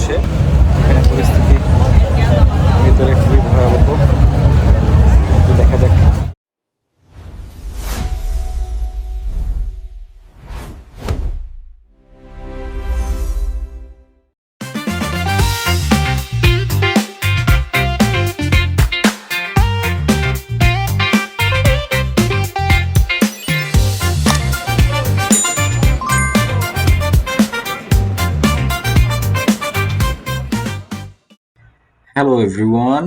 আসে hello everyone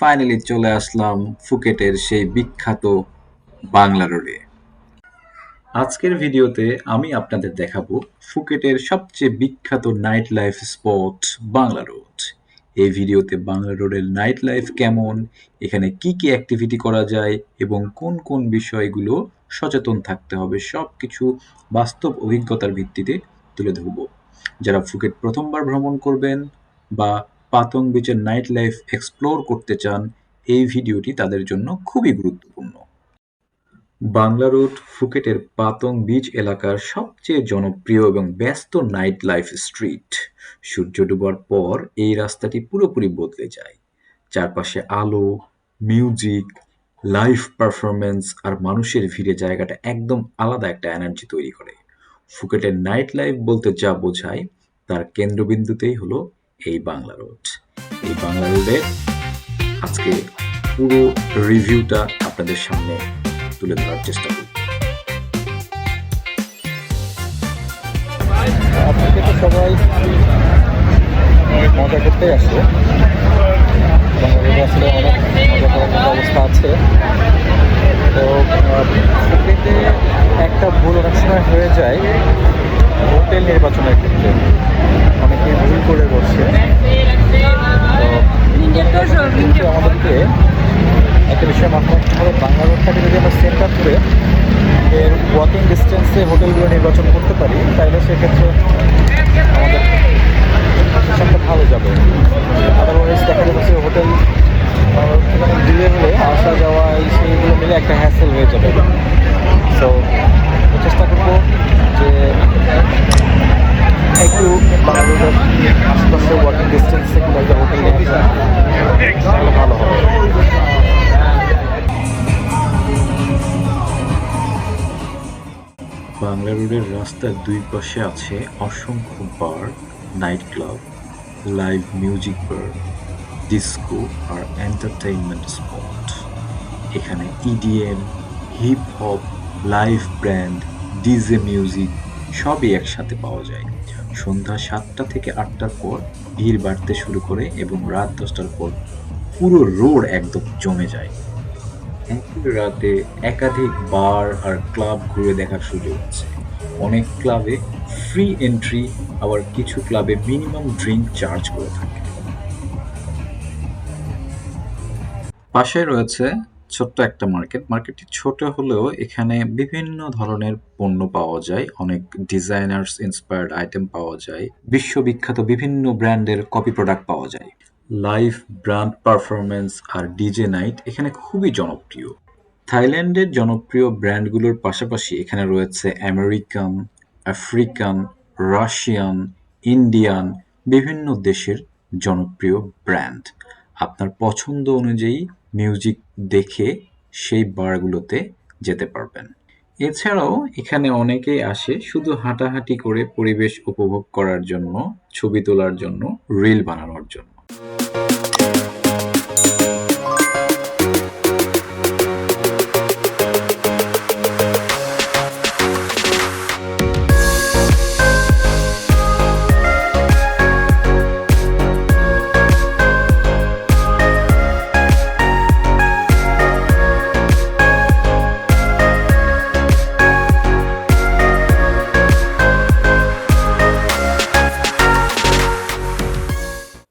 finally চলে আসলাম ফুকেটের সেই বিখ্যাত বাংলা রোডে। আজকের ভিডিওতে আমি আপনাদের দেখাবো ফুকেটের সবচেয়ে বিখ্যাত night life spot Bangla road. এই ভিডিওতে বাংলা রোডের নাইট লাইফ কেমন, এখানে কি কি অ্যাক্টিভিটি করা যায় এবং কোন কোন বিষয়গুলো সচেতন থাকতে হবে সব কিছু বাস্তব অভিজ্ঞতার ভিত্তিতে তুলে ধরবো। যারা ফুকেট প্রথমবার ভ্রমণ করবেন বা পাতং বিচের নাইট লাইফ এক্সপ্লোর করতে চান, এই ভিডিওটি তাদের জন্য খুবই গুরুত্বপূর্ণ। বাংলা রোড, ফুকেটের পাতং বিচ এলাকার সবচেয়ে জনপ্রিয় এবং ব্যস্ত নাইট লাইফ স্ট্রিট সূর্য ডুবার পর এই রাস্তাটি পুরোপুরি বদলে যায়। চারপাশে আলো মিউজিক লাইভ পারফরমেন্স আর মানুষের ভিড়ে জায়গাটা একদম আলাদা একটা এনার্জি তৈরি করে। ফুকেটের নাইট লাইফ বলতে যা বোঝায়, তার কেন্দ্রবিন্দুতেই হলো এই বাংলা রোড। এই বাংলা রোডের আজকে পুরো রিভিউটা আপনাদের সামনে তুলে ধরার চেষ্টা করব। আপনাকে তো সবাই মজা করতে আসে বাংলাদেশে আসলে অনেক মজা অবস্থা আছে। তো একটা ভুল অনেক সময় হয়ে যায়। হোটেল নির্বাচনের ক্ষেত্রে। করে কিন্তু আমাদেরকে একটা বিষয় মাথায় রাখতে হবে। বাংলা রোডটাকে যদি আমরা সেন্টার করে এর ওয়াকিং ডিস্টেন্সে হোটেলগুলো নির্বাচন করতে পারি, তাহলে সেক্ষেত্রে রোডের রাস্তার দুই পাশে আছে অসংখ্য bar night club live music bar, disco আর এন্টারটেইনমেন্ট স্পট। এখানে EDM hip hop live brand DJ music সবই একসাথে পাওয়া যায়। সন্ধ্যা সাতটা থেকে আটটার পর ভিড় বাড়তে শুরু করে এবং রাত দশটার পর পুরো রোড একদম জমে যায়। একই রাতে একাধিক বার আর ক্লাব ঘুরে দেখার সুযোগ আছে। অনেক ক্লাবে ফ্রি এন্ট্রি আবার কিছু ক্লাবে মিনিমাম ড্রিঙ্ক চার্জ করে থাকে। পাশে রয়েছে ছোট্ট একটা মার্কেট মার্কেটটি ছোট হলেও এখানে বিভিন্ন ধরনের পণ্য পাওয়া যায়। অনেক ডিজাইনার্স ইন্সপায়ার্ড আইটেম পাওয়া যায়। বিশ্ববিখ্যাত বিভিন্ন ব্র্যান্ডের কপি প্রোডাক্ট পাওয়া যায়। লাইভ ব্র্যান্ড পারফরমেন্স আর ডিজে নাইট এখানে খুবই জনপ্রিয়। থাইল্যান্ডের জনপ্রিয় ব্র্যান্ডগুলোর পাশাপাশি এখানে রয়েছে আমেরিকান, আফ্রিকান, রাশিয়ান, ইন্ডিয়ান, বিভিন্ন দেশের জনপ্রিয় ব্র্যান্ড। আপনার পছন্দ অনুযায়ী মিউজিক দেখে সেই বারগুলোতে যেতে পারবেন। এছাড়াও এখানে অনেকেই আসে শুধু হাঁটাহাঁটি করে পরিবেশ উপভোগ করার জন্য, ছবি তোলার জন্য, রিল বানানোর জন্য।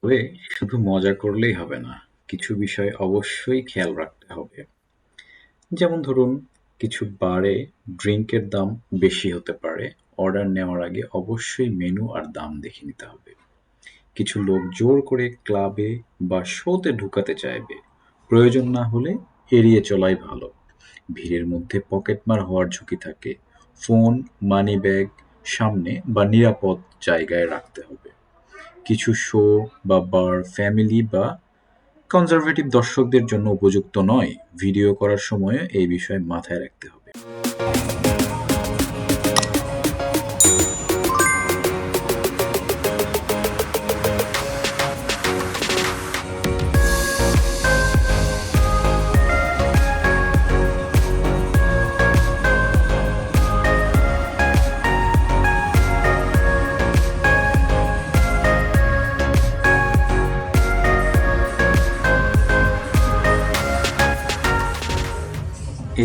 তবে শুধু মজা করলেই হবে না, কিছু বিষয় অবশ্যই খেয়াল রাখতে হবে। যেমন ধরুন, কিছু বারে ড্রিঙ্কের দাম বেশি হতে পারে, অর্ডার নেওয়ার আগে অবশ্যই মেনু আর দাম দেখে নিতে হবে। কিছু লোক জোর করে ক্লাবে বা শোতে ঢুকাতে চাইবে, প্রয়োজন না হলে এড়িয়ে চলাই ভালো। ভিড়ের মধ্যে পকেটমার হওয়ার ঝুঁকি থাকে, ফোন, মানি ব্যাগ সামনে বা নিরাপদ জায়গায় রাখতে হবে। কিছু শো বা বার ফ্যামিলি বা কনজারভেটিভ দর্শকদের জন্য উপযুক্ত নয়। ভিডিও করার সময় এই বিষয়ে মাথায় রাখতে হবে।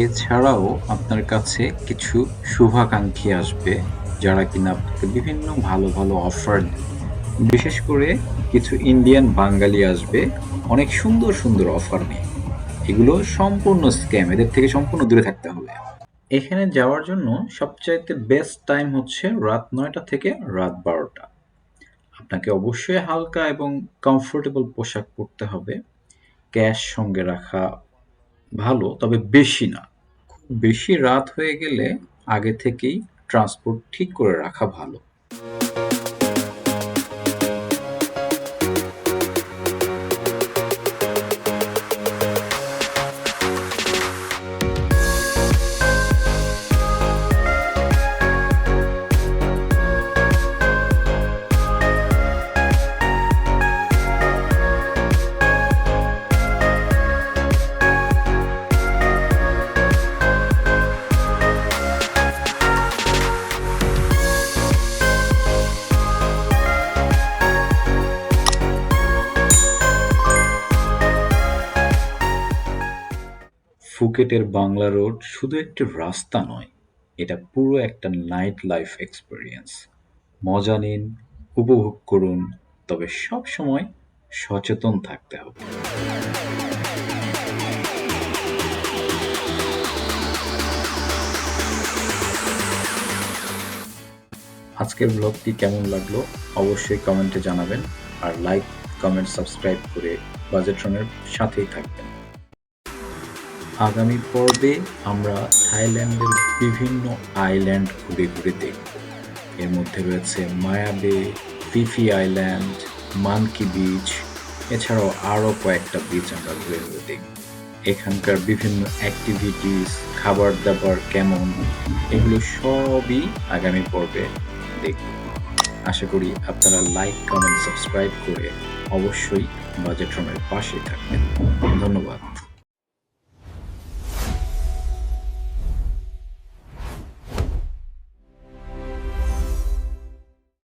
এছাড়াও আপনার কাছে কিছু শুভাকাঙ্ক্ষী আসবে, যারা কিনা আপনাকে বিভিন্ন ভালো ভালো অফার বিশেষ করে কিছু ইন্ডিয়ান বাঙালি আসবে, অনেক সুন্দর সুন্দর অফার নিয়ে এগুলো সম্পূর্ণ স্ক্যাম এদের থেকে সম্পূর্ণ দূরে থাকতে হবে। এখানে যাওয়ার জন্য সবচাইতে বেস্ট টাইম হচ্ছে রাত নয়টা থেকে রাত বারোটা। আপনাকে অবশ্যই হালকা এবং কমফোর্টেবল পোশাক পরতে হবে। ক্যাশ সঙ্গে রাখা ভালো, তবে বেশি না। খুব বেশি রাত হয়ে গেলে আগে থেকেই ট্রান্সপোর্ট ঠিক করে রাখা ভালো। ফুকেটের বাংলা রোড শুধু একটি রাস্তা নয়, এটা পুরো একটা নাইট লাইফ এক্সপিরিয়েন্স মজা নিন, উপভোগ করুন, তবে সব সময় সচেতন থাকতে হবে। আজকের ব্লগটি কেমন লাগল অবশ্যই কমেন্টে জানাবেন, আর লাইক কমেন্ট সাবস্ক্রাইব করে বাজেট বাজেট্রনের সাথেই থাকবেন। আগামী পর্বে আমরা থাইল্যান্ডের বিভিন্ন আইল্যান্ড ঘুরে ঘুরে দেখব। এর মধ্যে রয়েছে Maya Bay Phi Phi island monkey beach এছাড়াও আরও কয়েকটা বিচ আমরা ঘুরে ঘুরে দেখব। এখানকার বিভিন্ন অ্যাক্টিভিটিস খাবার দাবার কেমন, এগুলো সবই আগামী পর্বে দেখব। আশা করি আপনারা লাইক কমেন্ট সাবস্ক্রাইব করে অবশ্যই বাজেট রুমের পাশে থাকবেন। ধন্যবাদ।